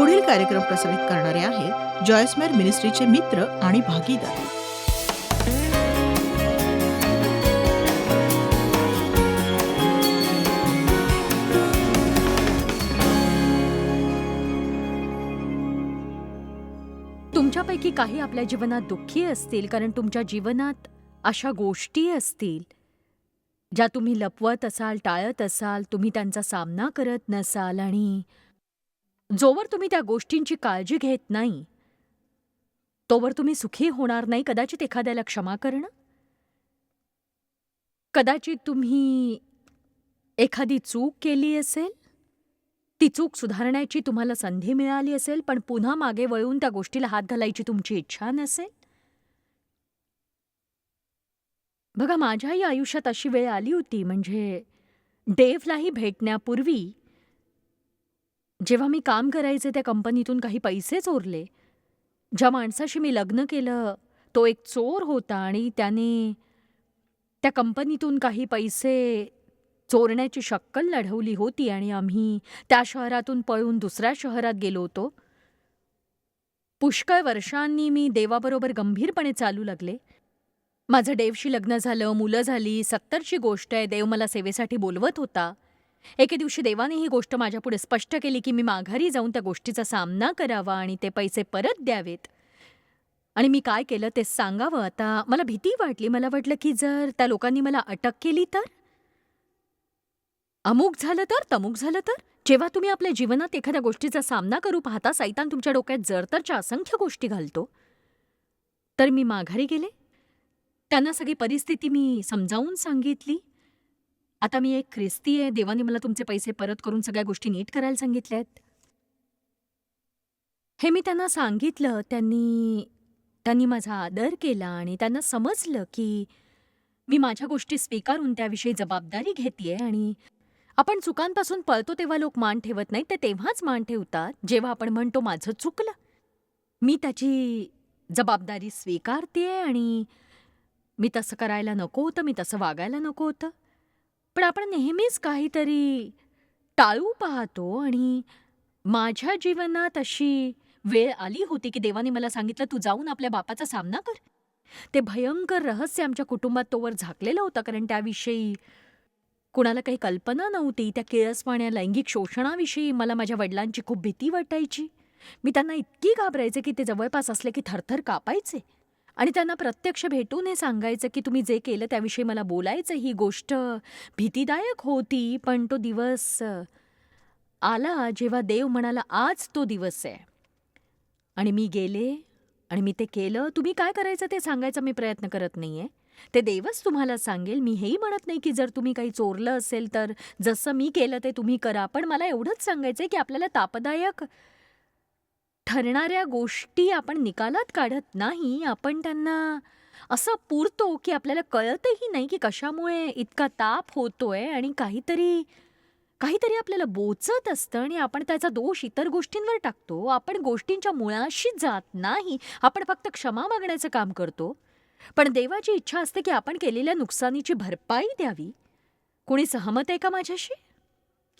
पुढील कार्यक्रम प्रसारित करणारे आहेत जॉयस्मेर मिनिस्ट्रीचे मित्र आणि भागीदार. तुमच्यापैकी काही आपल्या जीवनात दुःखी असतील कारण तुमच्या जीवनात अशा गोष्टी असतील ज्या तुम्ही लपवत असाल टाळत असाल तुम्ही त्यांचा सामना करत नसाल आणि जोवर तुम्ही त्या गोष्टींची काळजी घेत नाही तोवर तुम्ही सुखी होणार नाही कदाचित एखाद्याला क्षमा करणं? कदाचित तुम्ही एखादी चूक केली असेल? ती चूक सुधारण्याची तुम्हाला संधी मिळाली असेल पण पुन्हा मागे वळून त्या गोष्टीला हात घालायची तुमची इच्छा नसेल? बघा माझ्याही आयुष्यात अशी वेळ आली होती म्हणजे डेव्हलाही भेटण्यापूर्वी जेव्हा मी काम करायचे त्या कंपनीतून काही पैसे चोरले ज्या माणसाशी मी लग्न केलं तो एक चोर होता आणि त्याने त्या कंपनीतून काही पैसे चोरण्याची शक्कल लढवली होती आणि आम्ही त्या शहरातून पळून दुसऱ्या शहरात गेलो होतो. पुष्कळ वर्षांनी मी देवाबरोबर गंभीरपणे चालू लागले. माझं देवशी लग्न झालं मुलं झाली सत्तरची गोष्ट आहे देव मला सेवेसाठी बोलवत होता. एके दिवशी देवाने ही गोष्ट माझ्यापुढे स्पष्ट केली की मी माघारी जाऊन त्या गोष्टीचा सामना करावा आणि ते पैसे परत द्यावेत. आणि मी काय केलं ते सांगावं. आता मला भीती वाटली. मला वाटलं की जर त्या लोकांनी मला अटक केली तर? अमुक झालं तर? तमुक झालं तर? जेव्हा तुम्ही आपल्या जीवनात एखाद्या गोष्टीचा सामना करू पाहता सैतान तुमच्या डोक्यात जरतरच्या असंख्य गोष्टी घालतो. तर मी माघारी गेले. त्यांना सगळी परिस्थिती मी समजावून सांगितली. आता मी एक ख्रिस्ती आहे देवाने मला तुमचे पैसे परत करून सगळ्या गोष्टी नीट करायला सांगितल्या आहेत. हे मी त्यांना सांगितलं त्यांनी त्यांनी माझा आदर केला आणि त्यांना समजलं की मी माझ्या गोष्टी स्वीकारून त्याविषयी जबाबदारी घेतेय आणि आपण चुकांपासून पळतो तेव्हा लोक मान ठेवत नाहीत ते तेव्हाच मान ठेवतात जेव्हा आपण म्हणतो माझं चुकलं. मी त्याची जबाबदारी स्वीकारतेय आणि मी तसं करायला नको होतं मी तसं वागायला नको होतं. पण आपण नेहमीच काहीतरी टाळू पाहतो आणि माझ्या जीवनात अशी वेळ आली होती की देवाने मला सांगितलं तू जाऊन आपल्या बापाचा सामना कर. ते भयंकर रहस्य आमच्या कुटुंबात तोवर झाकलेलं होतं कारण त्याविषयी कुणाला काही कल्पना नव्हती. त्या किळसवाण्या लैंगिक शोषणाविषयी मला माझ्या वडिलांची खूप भीती वाटायची. मी त्यांना इतकी घाबरायचे की ते जवळपास असले की थरथर कापायचे. आणि त्यांना प्रत्यक्ष भेटून हे सांगायचं की तुम्ही जे केलं त्याविषयी मला बोलायचं ही गोष्ट भीतीदायक होती पण तो दिवस आला जेव्हा देव म्हणाला आज तो दिवस आहे. आणि मी गेले आणि मी ते केलं. तुम्ही काय करायचं ते सांगायचा मी प्रयत्न करत नाहीये. ते देवच तुम्हाला सांगेल. मी हेही म्हणत नाही की जर तुम्ही काही चोरलं असेल तर जसं मी केलं ते तुम्ही करा. पण मला एवढंच सांगायचंय की आपल्याला तापदायक ठरणाऱ्या गोष्टी आपण निकालात काढत नाही आपण त्यांना असं पुरतो की आपल्याला कळतही नाही की कशामुळे इतका ताप होतोय आणि काहीतरी काहीतरी आपल्याला बोचत असतं आणि आपण त्याचा दोष इतर गोष्टींवर टाकतो. आपण गोष्टींच्या मुळाशी जात नाही. आपण फक्त क्षमा मागण्याचं काम करतो. पण देवाची इच्छा असते की आपण केलेल्या नुकसानीची भरपाई द्यावी. कोणी सहमत आहे का माझ्याशी?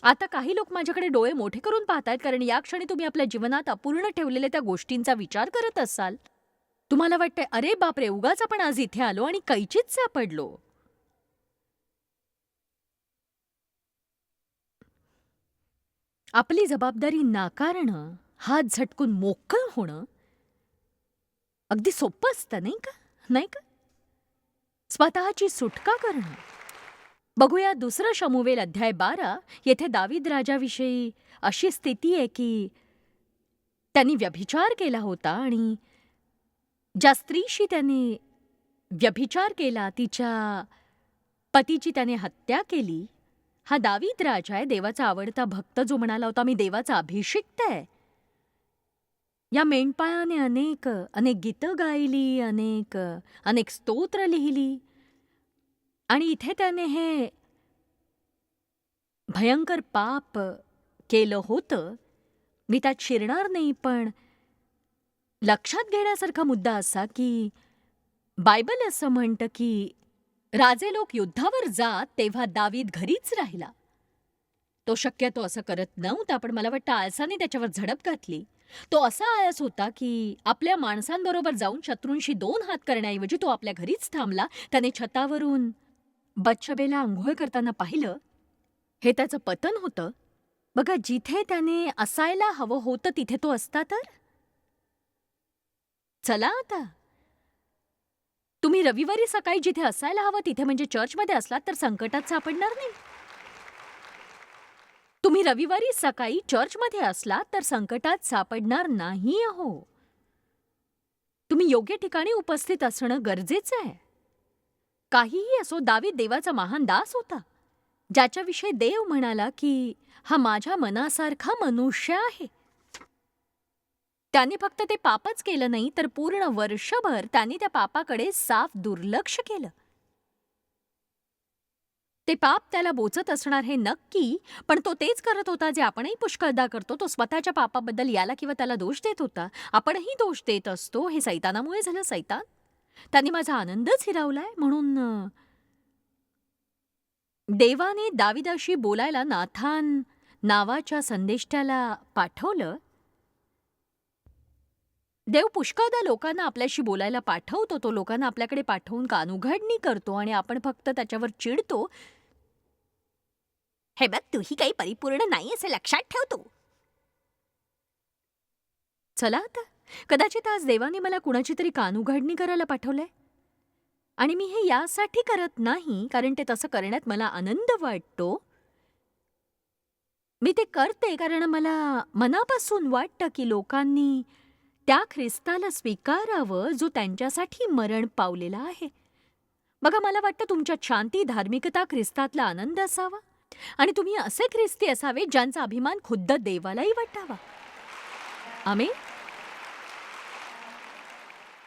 आता काही लोक माझ्याकडे डोळे मोठे करून पाहतायत कारण या क्षणी तुम्ही आपल्या जीवनात अपूर्ण ठेवलेल्या त्या गोष्टींचा विचार करत असाल. तुम्हाला वाटतंय अरे बापरे उगाच आपण आज इथे आलो आणि कैचीच सापडलो. आपली जबाबदारी नाकारणं हात झटकून मोकळं होणं अगदी सोपं असतं नाही का? नाही का? स्वतःची सुटका करणं. बघूया दुसरं शमुवेल अध्याय बारा येथे दावीद राजाविषयी अशी स्थिती आहे की त्यांनी व्यभिचार केला होता आणि ज्या स्त्रीशी त्याने व्यभिचार केला तिच्या पतीची त्याने हत्या केली हा दावीद राजा आहे. देवाचा आवडता भक्त जो म्हणाला होता मी देवाचा अभिषिक्त आहे. या मेंढपाळाने अनेक अनेक गीतं गायली अनेक अनेक स्तोत्र लिहिली. आणि इथे त्याने हे भयंकर पाप केलं होतं. मी त्यात शिरणार नाही पण लक्षात घेण्यासारखा मुद्दा असा की बायबल असं म्हणतं की राजे लोक युद्धावर जात तेव्हा दावीद घरीच राहिला. तो शक्यतो असं करत नव्हता पण मला वाटतं आळसाने त्याच्यावर झडप घातली. तो असा आळस होता की आपल्या माणसांबरोबर जाऊन शत्रूंशी दोन हात करण्याऐवजी तो आपल्या घरीच थांबला. त्याने छतावरून बच्छबेला आंघोळ करताना पाहिलं हे त्याचं पतन होतं. बघा जिथे त्याने असायला हवं होतं तिथे तो असता तर? चला आता. तुम्ही रविवारी सकाळी जिथे असायला हवं तिथे म्हणजे चर्चमध्ये असलात तर संकटात सापडणार नाही. तुम्ही रविवारी सकाळी चर्चमध्ये असलात तर संकटात सापडणार नाही अहो. तुम्ही योग्य ठिकाणी उपस्थित असणं गरजेचं आहे. काहीही असो दावीद देवाचा महान दास होता. ज्याच्याविषयी देव म्हणाला की हा माझ्या मनासारखा मनुष्य आहे. त्याने फक्त ते पापच केलं नाही तर पूर्ण वर्षभर त्याने त्या पापाकडे साफ दुर्लक्ष केलं. ते पाप त्याला बोचत असणार हे नक्की पण तो तेच करत होता जे आपणही पुष्कळदा करतो. तो स्वतःच्या पापाबद्दल याला किंवा त्याला दोष देत होता. आपणही दोष देत असतो हे सैतानामुळे झालं सैतान. त्यांनी माझा आनंदच हिरावलाय म्हणून देवाने दाविदाशी बोलायला नाथान नावाच्या संदेष्ट्याला पाठवलं. देव पुष्कळदा लोकांना आपल्याशी बोलायला पाठवतो तो लोकांना आपल्याकडे पाठवून कानुघडणी करतो आणि आपण फक्त त्याच्यावर चिडतो. हे बघ तूही काही परिपूर्ण नाही असे लक्षात ठेवतो. चला आता. कदाचित आज देवाने मला कुणाची तरी कानुघडणी करायला पाठवलंय? आणि मी हे यासाठी करत नाही कारण ते तसं करण्यात मला आनंद वाटतो. मी ते करते कारण मला मनापासून वाटतं की लोकांनी त्या ख्रिस्ताला स्वीकारावं जो त्यांच्यासाठी मरण पावलेला आहे. बघा मला वाटतं तुमच्यात शांती धार्मिकता ख्रिस्तातला आनंद असावा. आणि तुम्ही असे ख्रिस्ती असावे ज्यांचा अभिमान खुद्द देवालाही वाटावा. आम्ही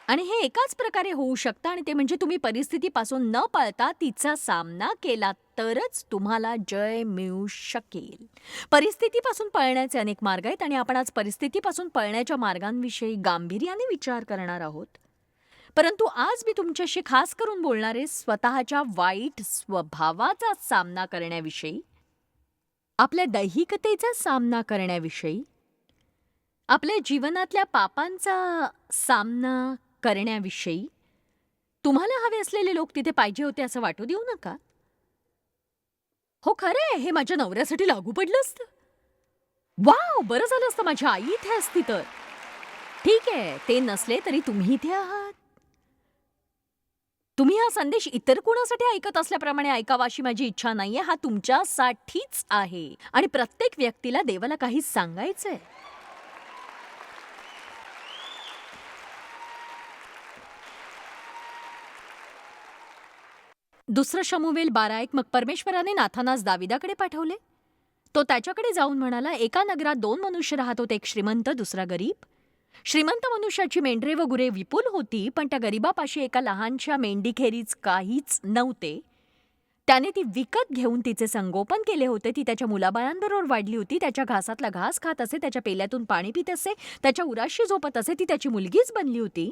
आणि हे एकाच प्रकारे होऊ शकतं आणि ते म्हणजे तुम्ही परिस्थितीपासून न पळता तिचा सामना केला तरच तुम्हाला जय मिळू शकेल. परिस्थितीपासून पळण्याचे अनेक मार्ग आहेत आणि आपण आज परिस्थितीपासून पळण्याच्या मार्गांविषयी गांभीर्याने विचार करणार आहोत. परंतु आज मी तुमच्याशी खास करून बोलणारे स्वतःच्या वाईट स्वभावाचा सामना करण्याविषयी. आपल्या दैहिकतेचा सामना करण्याविषयी. आपल्या जीवनातल्या पापांचा सामना करण्याविषयी? तुम्हाला हवे असलेले लोक तिथे पाहिजे होते असं वाटू देऊ नका. हो खरंय. हे माझ्या नवऱ्यासाठी लागू पडलं असतं. वाव! बरं झालं असतं. माझी आई इथे असती तर. ठीक आहे. ते नसले तरी तुम्ही इथे आहात. तुम्ही हा संदेश इतर कुणासाठी ऐकत असल्याप्रमाणे ऐकावा अशी माझी इच्छा नाहीये. हा तुमच्यासाठीच आहे. आणि प्रत्येक व्यक्तीला देवाला काही सांगायचंय. दुसरं शमुवेल बारा एक मग परमेश्वराने नाथानास दाविदाकडे पाठवले? तो त्याच्याकडे जाऊन म्हणाला एका नगरात दोन मनुष्य राहत होते एक श्रीमंत दुसरा गरीब. श्रीमंत मनुष्याची मेंढरे व गुरे विपुल होती पण त्या गरीबापाशी एका लहानशा मेंढीखेरीज काहीच नव्हते. त्याने ती विकत घेऊन तिचे संगोपन केले होते. ती त्याच्या मुलाबाळांबरोबर वाढली होती. त्याच्या घासातला घास खात असे त्याच्या पेल्यातून पाणी पित असे त्याच्या उराशी झोपत असे ती त्याची मुलगीच बनली होती.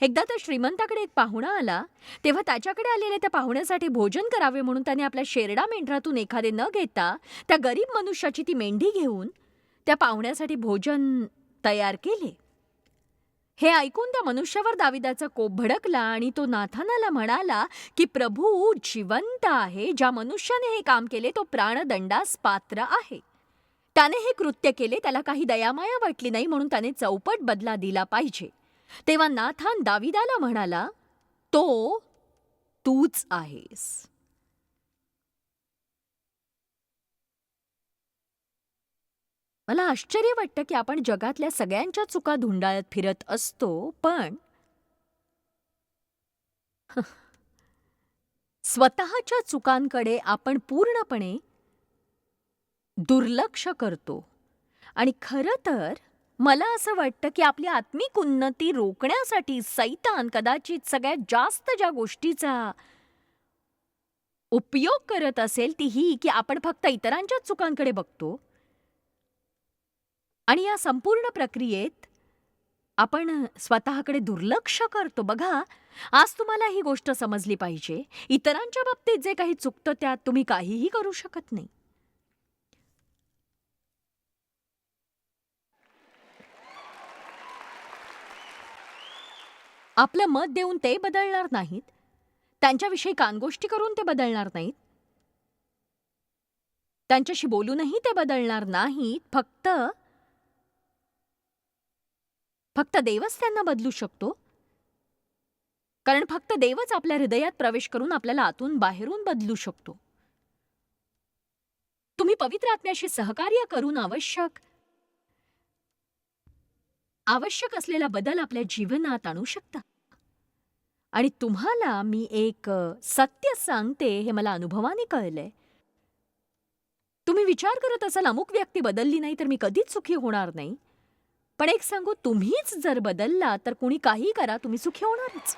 एकदा तर श्रीमंताकडे एक पाहुणा आला. तेव्हा त्याच्याकडे आलेल्या त्या पाहुण्यासाठी भोजन करावे म्हणून त्याने आपल्या शेरडा मेंढरातून एखादे न घेता त्या गरीब मनुष्याची ती मेंढी घेऊन त्या पाहुण्यासाठी भोजन तयार केले. हे ऐकून त्या मनुष्यावर दाविदाचा कोप भडकला आणि तो नाथानाला म्हणाला की प्रभू जिवंत आहे. ज्या मनुष्याने हे काम केले तो प्राणदंडास पात्र आहे. त्याने हे कृत्य केले त्याला काही दयामाया वाटली नाही म्हणून त्याने चौपट बदला दिला पाहिजे. तेव्हा नाथान दाविदाला म्हणाला तो तूच आहेस. मला आश्चर्य वाटतं की आपण जगातल्या सगळ्यांच्या चुका धुंडाळत फिरत असतो पण स्वतःच्या चुकांकडे आपण पूर्णपणे दुर्लक्ष करतो. आणि खरं तर मला असं वाटतं की आपली आत्मिक उन्नती रोखण्यासाठी सैतान कदाचित सगळ्यात जास्त ज्या गोष्टीचा उपयोग करत असेल ती ही की आपण फक्त इतरांच्याच चुकांकडे बघतो. आणि या संपूर्ण प्रक्रियेत आपण स्वतःकडे दुर्लक्ष करतो. बघा आज तुम्हाला ही गोष्ट समजली पाहिजे. इतरांच्या बाबतीत जे काही चुकतं त्यात तुम्ही काहीही करू शकत नाही. आपलं मत देऊन ते बदलणार नाहीत. त्यांच्याविषयी कानगोष्टी करून ते बदलणार नाहीत. त्यांच्याशी बोलूनही ते बदलणार नाहीत. फक्त फक्त देवच त्यांना बदलू शकतो? कारण फक्त देवच आपल्या हृदयात प्रवेश करून आपल्याला आतून बाहेरून बदलू शकतो. तुम्ही पवित्र आत्म्याशी सहकार्य करून आवश्यक आवश्यक असलेला बदल आपल्या जीवनात आणू शकता. आणि तुम्हाला मी एक सत्य सांगते हे मला अनुभवाने कळलंय. तुम्ही विचार करत असाल अमुक व्यक्ती बदलली नाही तर मी कधीच सुखी होणार नाही. पण एक सांगू तुम्हीच जर बदलला तर कुणी काही करा तुम्ही सुखी होणारच.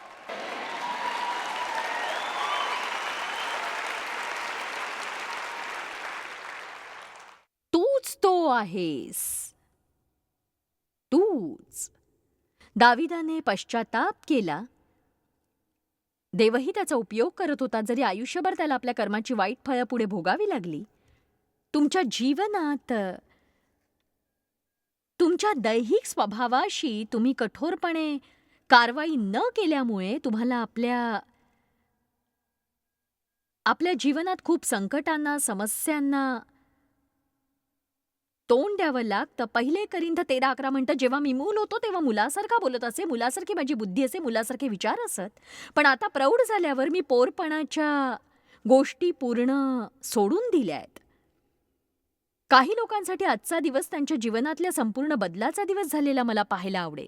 तूच तो आहेस. तूच. दाविदाने पश्चाताप केला. देवही त्याचा उपयोग करत होता जरी आयुष्यभर त्याला आपल्या कर्माची वाईट फळं पुढे भोगावी लागली. तुमच्या जीवनात तुमच्या दैहिक स्वभावाशी तुम्ही कठोरपणे कारवाई न केल्यामुळे तुम्हाला आपल्या आपल्या जीवनात खूप संकटांना समस्यांना तोंड द्यावं लागतं. पहिले करिंद तेरा अकरा म्हणतं जेव्हा मी मूल होतो तेव्हा मुलासारखा बोलत असे मुलासारखी माझी बुद्धी असे मुलासारखे विचार असत. पण आता प्रौढ झाल्यावर मी पोरपणाच्या गोष्टी पूर्ण सोडून दिल्या आहेत. काही लोकांसाठी आजचा दिवस त्यांच्या जीवनातल्या संपूर्ण बदलाचा दिवस झालेला मला पाहायला आवडेल.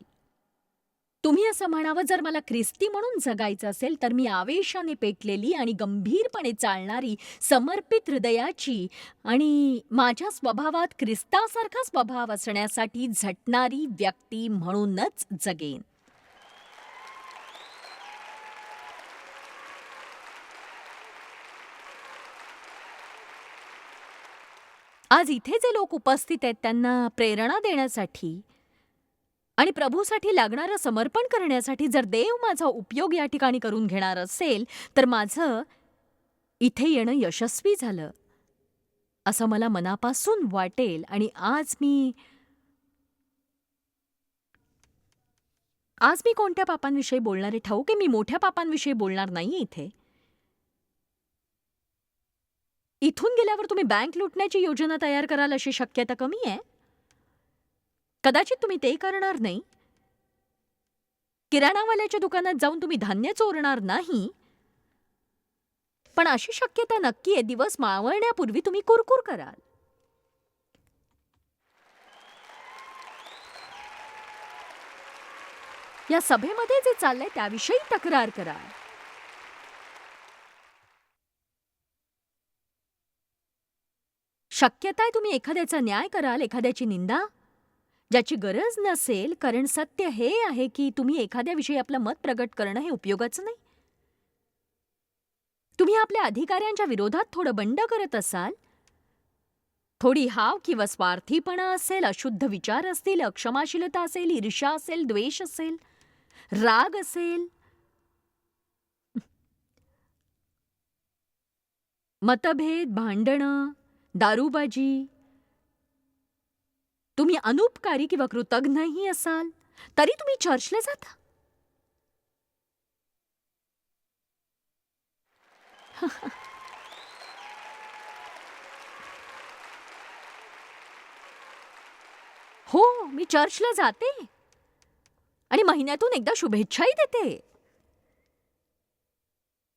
तुम्ही असं म्हणावं जर मला ख्रिस्ती म्हणून जगायचं असेल तर मी आवेशाने पेटलेली आणि गंभीरपणे चालणारी समर्पित हृदयाची आणि माझ्या स्वभावात ख्रिस्तासारखा स्वभाव असण्यासाठी झटणारी व्यक्ती म्हणूनच जगेन. आज इथे जे लोक उपस्थित आहेत त्यांना प्रेरणा देण्यासाठी आणि प्रभूसाठी लागणारं समर्पण करण्यासाठी जर देव माझा उपयोग या ठिकाणी करून घेणार असेल तर माझं इथे येणं यशस्वी झालं असं मला मनापासून वाटेल. आणि आज मी आज मी कोणत्या पापांविषयी बोलणारे ठाऊ की मी मोठ्या पापांविषयी बोलणार नाहीये इथे. इथून गेल्यावर तुम्ही बँक लुटण्याची योजना तयार कराल अशी शक्यता कमी आहे? कदाचित तुम्ही ते करणार नाही. किराणावाल्याच्या दुकानात जाऊन तुम्ही धान्य चोरणार नाही. पण अशी शक्यता नक्की आहे. दिवस मावळण्यापूर्वी तुम्ही कुरकुर कराल. या सभेमध्ये जे चाललंय त्याविषयी तक्रार कराल. शक्यता आहे तुम्ही एखाद्याचा न्याय कराल एखाद्याची निंदा? ज्याची गरज नसेल कारण सत्य हे आहे की तुम्ही एखाद्याविषयी आपलं मत प्रगट करणं हे उपयोगाचं नाही. तुम्ही आपल्या अधिकाऱ्यांच्या विरोधात थोडं बंड करत असाल? थोडी हाव किंवा स्वार्थीपणा असेल अशुद्ध विचार असतील अक्षमाशीलता असेल ईर्षा असेल द्वेष असेल राग असेल. मतभेद भांडणं दारूबाजी? तुम्ही अनुपकारी किंवा कृतज्ञही असाल तरी तुम्ही चर्चला जाता. हो मी चर्चला जाते. आणि महिन्यातून एकदा शुभेच्छाही देते.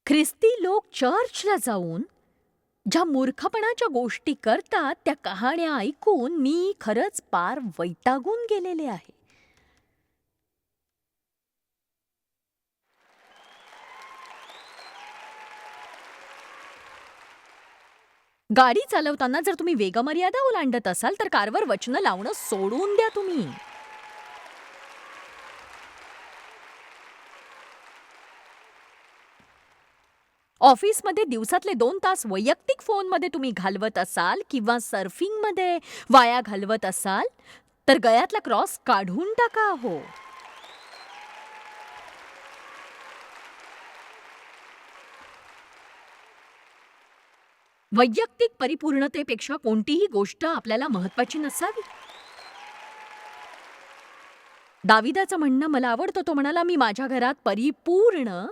ख्रिस्ती लोक चर्चला जाऊन ज्या मूर्खपणाच्या गोष्टी करतात त्या कहाण्या ऐकून मी खरंच पार वैतागून गेलेले आहे. गाडी चालवताना जर तुम्ही वेगमर्यादा ओलांडत असाल तर कारवर वचनं लावणं सोडून द्या तुम्ही. ऑफिसमध्ये दिवसातले दोन तास वैयक्तिक फोनमध्ये तुम्ही घालवत असाल किंवा सर्फिंगमध्ये वाया घालवत असाल तर गळ्यातला क्रॉस काढून टाका हो. वैयक्तिक परिपूर्णतेपेक्षा कोणतीही गोष्ट आपल्याला महत्वाची नसावी. दाविदाचं म्हणणं मला आवडतं तो म्हणाला मी माझ्या घरात परिपूर्ण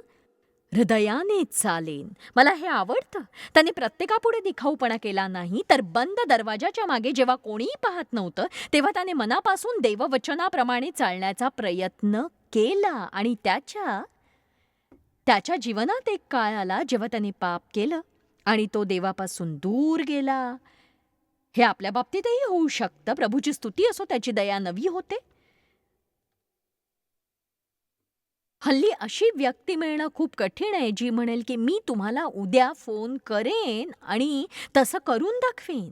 हृदयाने चालेन. मला हे आवडतं. त्याने प्रत्येकापुढे दिखाऊपणा केला नाही तर बंद दरवाजाच्या मागे जेव्हा कोणीही पाहत नव्हतं तेव्हा त्याने मनापासून देववचनाप्रमाणे चालण्याचा प्रयत्न केला. आणि त्याच्या त्याच्या जीवनात एक काळ आला जेव्हा त्याने पाप केलं आणि तो देवापासून दूर गेला. हे आपल्या बाबतीतही होऊ शकतं. प्रभूची स्तुती असो त्याची दया नवी होते. हल्ली अशी व्यक्ती मिळणं खूप कठीण आहे जी म्हणेल की मी तुम्हाला उद्या फोन करेन आणि तसं करून दाखवेन.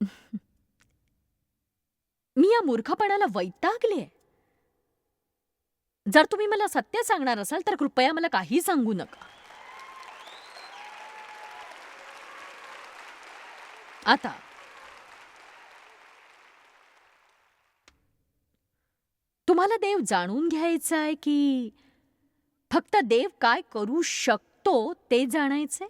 मी या मूर्खपणाला वैतागले. जर तुम्ही मला सत्य सांगणार असाल तर कृपया मला काही सांगू नका. आता तुम्हाला देव जाणून घ्यायचा आहे की फक्त देव काय करू शकतो ते जाणायचे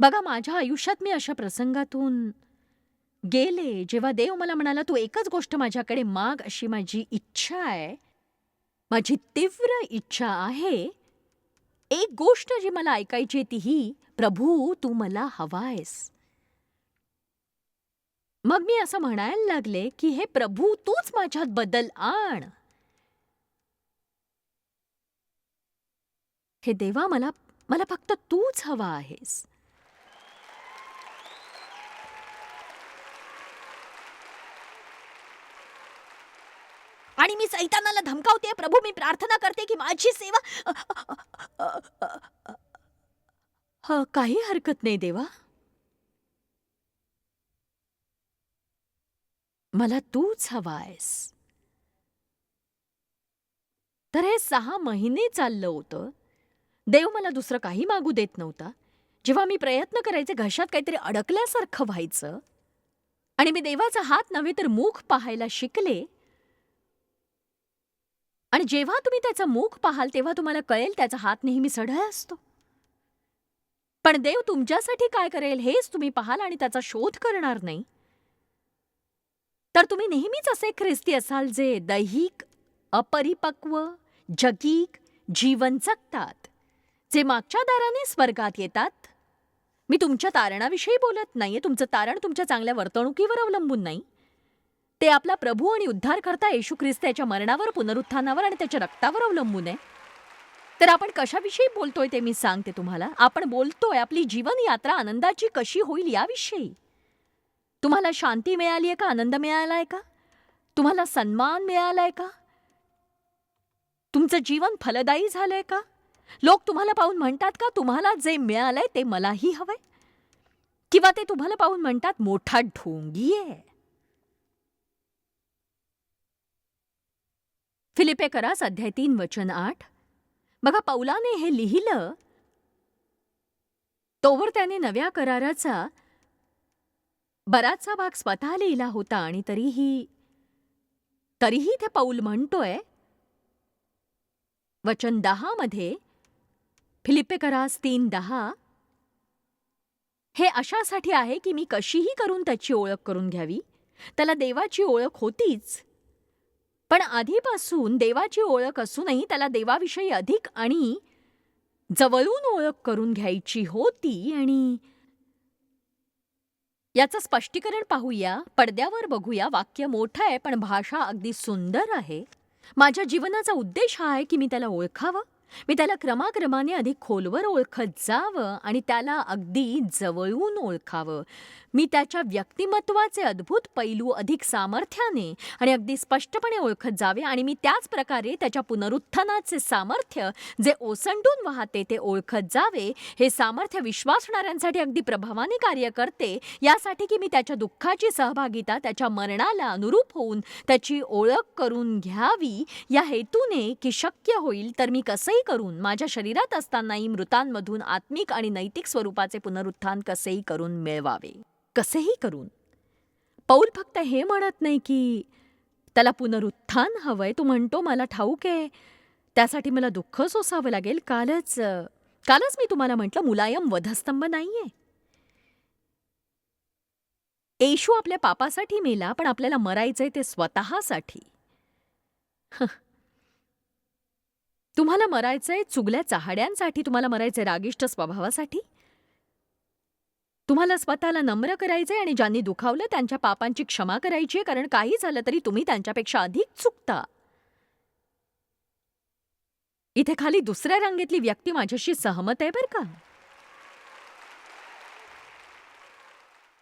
बघा माझ्या आयुष्यात मी अशा प्रसंगातून गेले जेव्हा देव मला म्हणाला तू एकच गोष्ट माझ्याकडे माग अशी माझी इच्छा आहे. माझी तीव्र इच्छा आहे एक गोष्ट जी मला ऐकायची ती ही प्रभू तू मला हवायस मग मी असं म्हणायला लागले की हे प्रभू तूच माझ्यात बदल आण. हे देवा मला मला फक्त तूच हवा आहेस. आणि मी सैतानाला धमकावते. प्रभू मी प्रार्थना करते की माझी सेवा अ, काही हरकत नाही देवा. मला तूच हवायस तर हे सहा महिने चाललं होतं. देव मला दुसरं काही मागू देत नव्हता. जेव्हा मी प्रयत्न करायचे घशात काहीतरी अडकल्यासारखं व्हायचं. आणि मी देवाचा हात नव्हे तर मुख पाहायला शिकले आणि जेव्हा तुम्ही त्याचं मुख पाहाल तेव्हा तुम्हाला कळेल त्याचा हात नेहमी सढळ असतो. पण देव तुमच्यासाठी काय करेल हेच तुम्ही पाहाल आणि त्याचा शोध करणार नाही. तर तुम्ही नेहमीच असे ख्रिस्ती असाल जे दैहिक अपरिपक्व जगीक जीवन जगतात जे मागच्या दाराने स्वर्गात येतात. मी तुमच्या तारणाविषयी बोलत नाहीये तुमचं तारण तुमच्या चांगल्या वर्तणुकीवर अवलंबून नाही. ते आपला प्रभू आणि उद्धारकर्ता येशू ख्रिस्त याच्या मरणावर पुनरुत्थानावर आणि त्याच्या रक्तावर अवलंबून आहे. तर आपण कशाविषयी बोलतोय ते मी सांगते तुम्हाला. आपण बोलतोय आपली जीवन यात्रा आनंदाची कशी होईल याविषयी. तुम्हाला शांती मिळाली आहे का? आनंद मिळालाय का? तुम्हाला सन्मान मिळालाय का? तुमचं जीवन फलदायी झालंय का? लोक तुम्हाला पाहून म्हणतात का तुम्हाला जे मिळालंय ते मलाही हवंय? किंवा ते तुम्हाला पाहून म्हणतात मोठा ढोंगी आहे. फिलिपे करास अध्याय तीन वचन आठ. बघा पौलाने हे लिहिलं. तोवर त्याने नव्या कराराचा बराचसा भाग स्वतः लिहिला होता आणि तरीही तरीही ते पौल म्हणतोय. वचन दहा मध्ये फिलिपे करास तीन दहा. हे अशासाठी आहे की मी कशीही करून त्याची ओळख करून घ्यावी. त्याला देवाची ओळख होतीच. पण आधीपासून देवाची ओळख असूनही त्याला देवाविषयी अधिक आणि जवळून ओळख करून घ्यायची होती आणि याचं स्पष्टीकरण पाहूया. पडद्यावर बघूया. वाक्य मोठं आहे पण भाषा अगदी सुंदर आहे. माझ्या जीवनाचा उद्देश हा आहे की मी त्याला ओळखावं. मी त्याला क्रमाक्रमाने अधिक खोलवर ओळखत जावं आणि त्याला अगदी जवळून ओळखावं. मी त्याच्या व्यक्तिमत्वाचे अद्भुत पैलू अधिक सामर्थ्याने आणि अगदी स्पष्टपणे ओळखत जावे आणि मी त्याच प्रकारे त्याच्या पुनरुत्थानाचे सामर्थ्य जे ओसंडून वाहते ते ओळखत जावे हे सामर्थ्य विश्वासणाऱ्यांसाठी अगदी प्रभावाने कार्य करते यासाठी की मी त्याच्या दुःखाची सहभागिता त्याच्या मरणाला अनुरूप होऊन त्याची ओळख करून घ्यावी या हेतूने की शक्य होईल तर मी कसंही करून माझ्या शरीरात असतानाही मृतांमधून आत्मिक आणि नैतिक स्वरूपाचे पुनरुत्थान कसेही करून मिळवावे? कसेही करून? पौल फक्त हे म्हणत नाही की त्याला पुनरुत्थान हवंय. तो म्हणतो मला ठाऊक आहे. त्यासाठी मला दुःख सोसावं लागेल. कालच कालच मी तुम्हाला म्हटलं मुलायम वधस्तंभ नाहीये. येशू आपल्या पापासाठी मेला पण आपल्याला मरायचंय ते स्वतःसाठी. तुम्हाला मरायचंय चुगल्या चहाड्यांसाठी? तुम्हाला मरायचंय रागिष्ट स्वभावासाठी? तुम्हाला स्वतःला नम्र करायचंय आणि ज्यांनी दुखावलं त्यांच्या पापांची क्षमा करायची आहे कारण काही झालं तरी तुम्ही त्यांच्यापेक्षा अधिक चुकता. इथे खाली दुसऱ्या रांगेतली व्यक्ती माझ्याशी सहमत आहे बर का?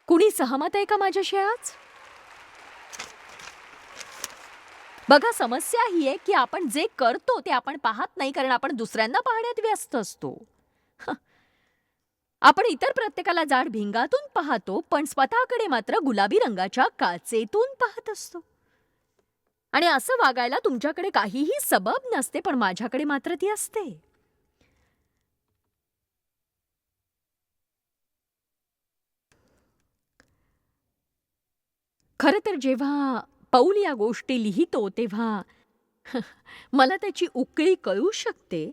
कुणी सहमत आहे का माझ्याशी आज? बघा समस्या ही आहे की आपण जे करतो ते आपण पाहत नाही कारण आपण दुसऱ्यांना पाहण्यात व्यस्त असतो. आपण इतर प्रत्येकाला जाड भिंगातून पाहतो पण स्वतःकडे मात्र गुलाबी रंगाच्या काचेतून पाहत असतो. आणि असं वागायला तुमच्याकडे काहीही सबब नसते पण माझ्याकडे मात्र ती असते. खरं तर जेव्हा पौल या गोष्टी लिहितो तेव्हा. मला त्याची उकळी कळू शकते.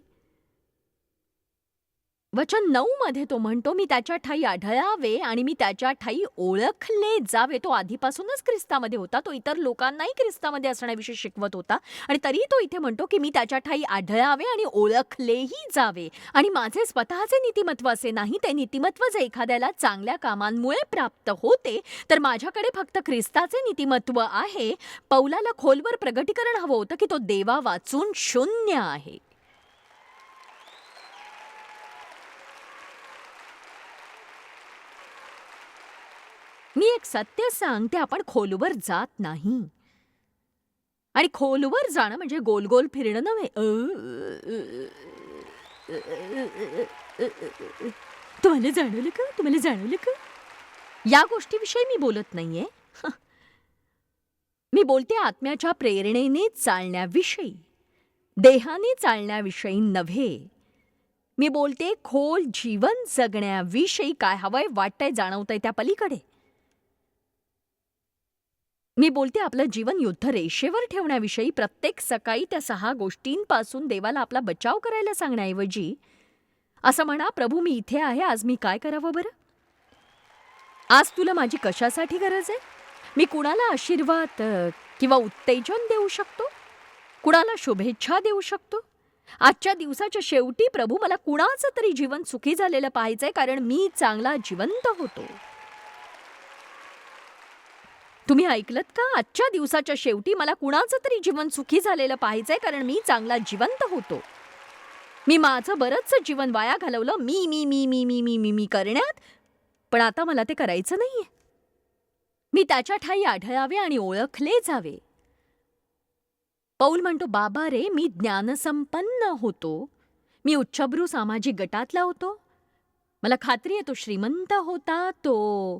वचन नऊ मध्ये तो म्हणतो मी त्याच्या ठाई आढळावे आणि मी त्याच्या ठाई ओळखले जावे. तो आधीपासूनच ख्रिस्तामध्ये होता. तो इतर लोकांनाही ख्रिस्तामध्ये असण्याविषयी शिकवत होता. आणि तरी तो इथे म्हणतो की मी त्याच्या ठाई आढळावे आणि ओळखलेही जावे. आणि माझे स्वतःचे नीतिमत्व असे नाही ते नीतिमत्व जे एखाद्याला चांगल्या कामांमुळे प्राप्त होते तर माझ्याकडे फक्त ख्रिस्ताचे नीतिमत्व आहे. पौलाला खोलवर प्रगटीकरण हवं होतं की तो देवा वाचून शून्य आहे. मी एक सत्य सांगते आपण खोलवर जात नाही आणि खोलवर जाणं म्हणजे गोल गोल फिरणं नव्हे तुम्हाला जाणवलं का तुम्हाला जाणवलं का या गोष्टीविषयी मी बोलत नाहीये मी बोलते आत्म्याच्या प्रेरणेने चालण्याविषयी देहाने चालण्याविषयी नव्हे मी बोलते खोल जीवन जगण्याविषयी काय हवंय वाटतंय जाणवतंय त्या पलीकडे मी बोलते आपलं जीवन युद्ध रेषेवर ठेवण्याविषयी. प्रत्येक सकाळी त्या सहा गोष्टींपासून देवाला आपला बचाव करायला सांगण्याऐवजी. असं म्हणा प्रभू मी इथे आहे. आज मी काय करावं बरं? आज तुला माझी कशासाठी गरज आहे? मी कुणाला आशीर्वाद किंवा उत्तेजन देऊ शकतो? कुणाला शुभेच्छा देऊ शकतो? आजच्या दिवसाच्या शेवटी प्रभू मला कुणाचं तरी जीवन सुखी झालेलं पाहायचंय कारण मी चांगला जिवंत होतो. तुम्ही ऐकलत का? आजच्या दिवसाच्या शेवटी मला कुणाचं तरी जीवन सुखी झालेलं पाहिजे कारण मी चांगला जिवंत होतो. मी माझं बरंचसं जीवन वाया घालवलं मी मी मी मी मी मी मी मी करण्यात. पण आता मला ते करायचं नाहीये. मी त्याच्या ठाई आढळावे आणि ओळखले जावे. पौल म्हणतो बाबा रे मी ज्ञानसंपन्न होतो. मी उच्चभ्रू सामाजिक गटातला होतो. मला खात्री आहे तो श्रीमंत होता तो.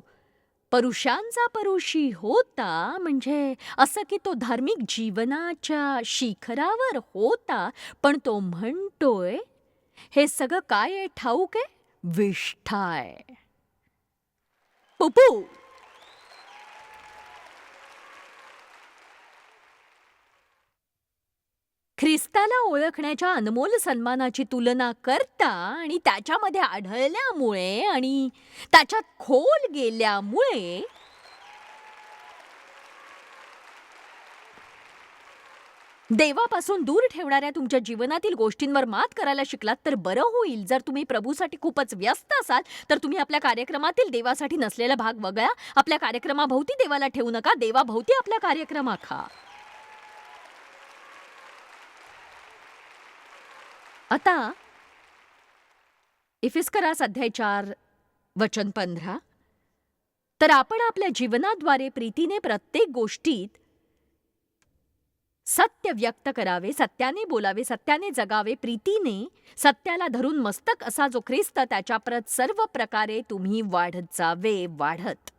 परुषांचा परुषी होता म्हणजे असं की तो धार्मिक जीवनाच्या शिखरावर होता पण तो म्हणतोय हे सगळं काय आहे ठाऊक आहे? विष्ठा आहे. पुपू! ख्रिस्ताला ओळखण्याच्या अनमोल सन्मानाची तुलना करता आणि त्याच्यामध्ये आढळल्यामुळे आणि त्याच्यात खोल गेल्यामुळे देवापासून दूर ठेवणाऱ्या तुमच्या जीवनातील गोष्टींवर मात करायला शिकलात तर बरं होईल. जर तुम्ही प्रभूसाठी खूपच व्यस्त असाल तर तुम्ही आपल्या कार्यक्रमातील देवासाठी नसलेला भाग वगळा. आपल्या कार्यक्रमाभोवती देवाला ठेवू नका. देवाभोवती आपला कार्यक्रम आखा आता इफिस्करास अध्याय चार वचन पंधरा. तर आपण आपल्या जीवनाद्वारे प्रीतीने प्रत्येक गोष्टीत सत्य व्यक्त करावे सत्याने बोलावे सत्याने जगावे प्रीतीने सत्याला धरून मस्तक असा जो ख्रिस्त त्याच्या परत सर्व प्रकारे तुम्ही वाढत जावे वाढत.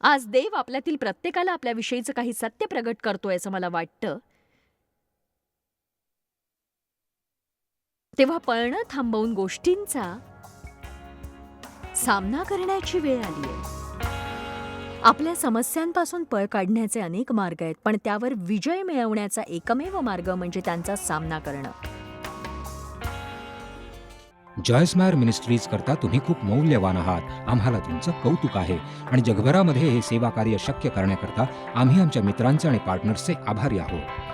आज देव आपल्यातील प्रत्येकाला आपल्याविषयीचं काही सत्य प्रगट करतोय असं मला वाटतं. तेव्हा पळणं थांबवून गोष्टींचा सामना करण्याची वेळ आली आहे. आपल्या समस्यांपासून पळ काढण्याचे अनेक मार्ग आहेत पण त्यावर विजय मिळवण्याचा एकमेव मार्ग म्हणजे त्यांचा सामना करणं. जॉयस्मायर मिनिस्ट्रीज करता तुम्ही खूप मौल्यवान आहात. आम्हाला तुमचं कौतुक आहे आणि जगभरामध्ये हे सेवा कार्य शक्य करण्याकरता आम्ही आमच्या मित्रांचे आणि पार्टनर्सचे आभारी आहोत.